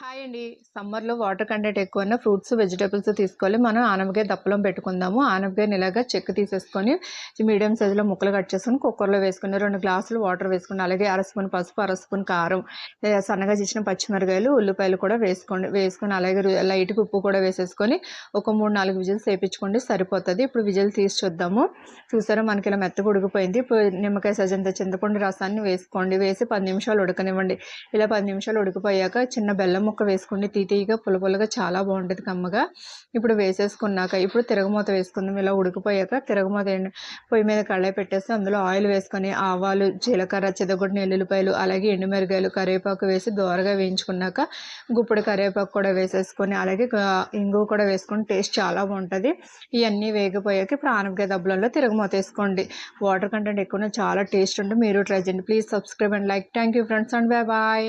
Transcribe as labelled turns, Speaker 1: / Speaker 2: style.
Speaker 1: Hi అండి. సమ్మర్లో water content ఎక్కువ ఉన్న ఫ్రూట్స్ వెజిటేబుల్స్ తీసుకోవాలి. మనం ఆనపకాయ దప్పలం పెట్టుకుందాము. ఆనపకాయని ఇలాగా చెక్క తీసేసుకొని మీడియం సైజులో ముక్కలు కట్ చేసుకొని కుక్కర్లో వేసుకుని రెండు గ్లాసులు వాటర్ వేసుకుని అలాగే అర స్పూన్ పసుపు అర స్పూన్ కారం సన్నగా చేసిన పచ్చిమిరకాయలు ఉల్లిపాయలు కూడా వేసుకోండి. వేసుకొని అలాగే లైట్గా ఉప్పు కూడా వేసేసుకొని ఒక మూడు నాలుగు విజిల్స్ వేయించుకోండి సరిపోతుంది. ఇప్పుడు విజిల్ తీసి చూద్దాము. చూసారా మనకి ఇలా మెత్తగా ఉడికిపోయింది. ఇప్పుడు నిమ్మకాయ సజంత చింతపండు రసాన్ని వేసుకోండి. వేసి పది నిమిషాలు ఉడకనివ్వండి. ఇలా పది నిమిషాలు ఉడికిపోయాక చిన్న బెల్లం ముక్క వేసుకోండి తీతీగా పుల్ల పుల్లగా చాలా బాగుంటుంది కమ్మగా. ఇప్పుడు వేసేసుకున్నాక ఇప్పుడు తిరగమూత వేసుకుందాం. ఇలా ఉడికిపోయాక తిరగమూత పొయ్యి మీద కళ్ళాయి పెట్టేసి అందులో ఆయిల్ వేసుకొని ఆవాలు జీలకర్ర చెదగొట్టిన ఎల్లుల్లిపాయలు అలాగే ఎండుమిరగాయలు కరివేపాకు వేసి దోరగా వేయించుకున్నాక గుప్పుడు కరివేపాకు కూడా వేసేసుకొని అలాగే ఇంగు ఇంగువ కూడా వేసుకొని టేస్ట్ చాలా బాగుంటుంది. ఇవన్నీ వేగిపోయాక ఇప్పుడు ఆనపకాయ దబ్బలలో తిరగమూత వేసుకోండి. వాటర్ కంటెంట్ ఎక్కువ చాలా టేస్ట్ ఉంటుంది. మీరు ట్రై చేయండి. Please subscribe and like. Thank you friends and bye bye